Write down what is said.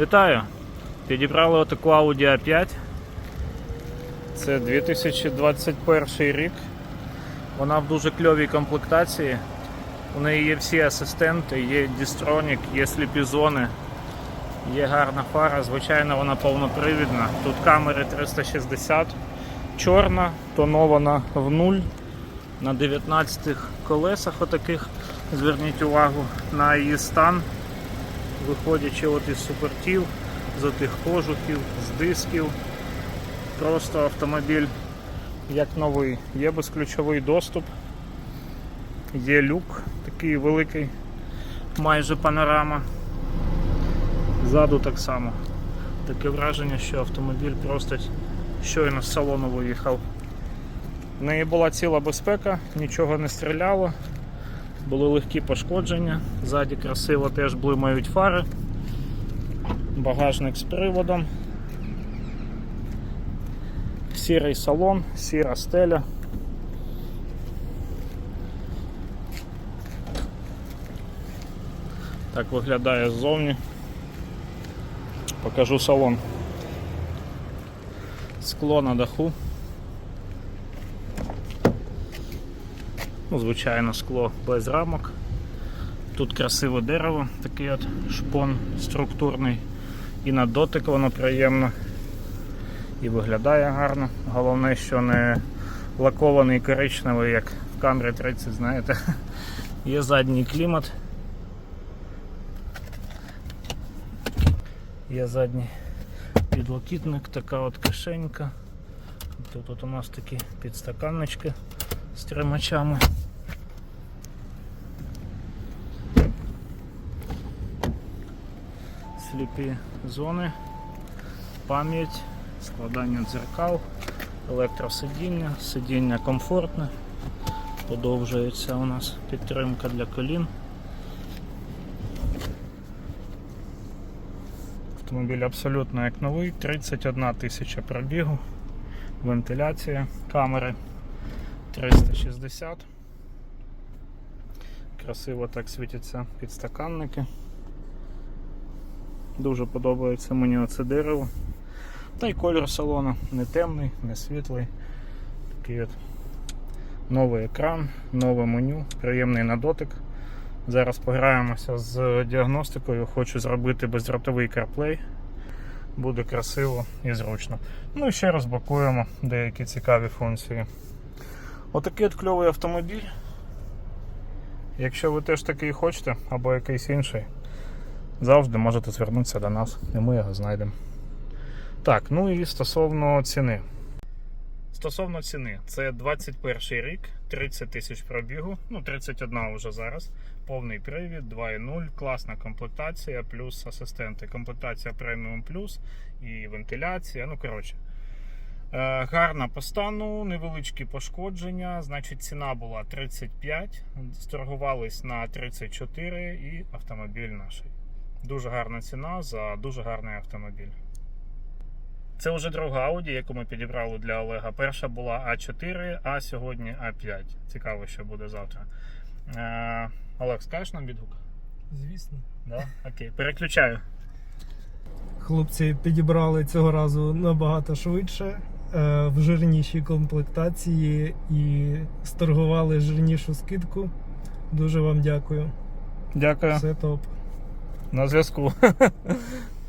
Вітаю! Підібрали отаку Audi A5. Це 2021 рік. Вона в дуже кльовій комплектації. У неї є всі асистенти, є дістронік, є сліпі зони, є гарна фара, звичайно, вона повнопривідна. Тут камери 360, чорна, тонована в нуль. На 19 колесах отаких. Зверніть увагу на її стан виходячи от із супертів, з отих кожухів, з дисків. Просто автомобіль як новий. Є безключовий доступ, є люк такий великий, майже панорама. Ззаду так само. Таке враження, що автомобіль просто щойно з салону виїхав. В неї була ціла безпека, нічого не стріляло. Були легкі пошкодження, ззаді красиво теж блимають фари, багажник з приводом, сірий салон, сіра стеля. Так виглядає ззовні. Покажу салон. Скло на даху. Ну, звичайно, скло без рамок. Тут красиве дерево, такий от шпон структурний. І на дотик воно приємно. І виглядає гарно. Головне, що не лакований коричневий, як в камері 30, знаєте. Є задній клімат. Є задній підлокітник, така от кишенька. Тут от у нас такі підстаканнички з тримачами. Сліпі зони, пам'ять, складання дзеркал, електросидіння, сидіння комфортне, подовжується у нас підтримка для колін. Автомобіль абсолютно як новий, 31 тисяча пробігу, вентиляція, камери 360. Красиво так світяться підстаканники. Дуже подобається мені оце дерево. Та й колір салону не темний, не світлий. Такий от новий екран, нове меню, приємний на дотик. Зараз пограємося з діагностикою, хочу зробити бездротовий CarPlay. Буде красиво і зручно. Ну і ще розблокуємо деякі цікаві функції. Отакий от кльовий автомобіль. Якщо ви теж такий хочете, або якийсь інший, завжди можете звернутися до нас і ми його знайдемо. Так, ну і стосовно ціни. Стосовно ціни, це 21 рік, 30 тисяч пробігу, ну 31 вже зараз. Повний привід, 2.0, класна комплектація, плюс асистенти. Комплектація преміум плюс і вентиляція. Ну, коротше. Е, Гарна по стану, невеличкі пошкодження. Значить, ціна була 35, сторгувались на 34 і автомобіль наш. Дуже гарна ціна за дуже гарний автомобіль. Це вже друга Audi, яку ми підібрали для Олега. Перша була А4, а сьогодні А5. Цікаво, що буде завтра. Е, Олег, скажеш нам відгук? Звісно. Да? Окей, переключаю. Хлопці підібрали цього разу набагато швидше, е, в жирнішій комплектації і сторгували жирнішу скидку. Дуже вам дякую. Дякую. Все топ. На зв'язку.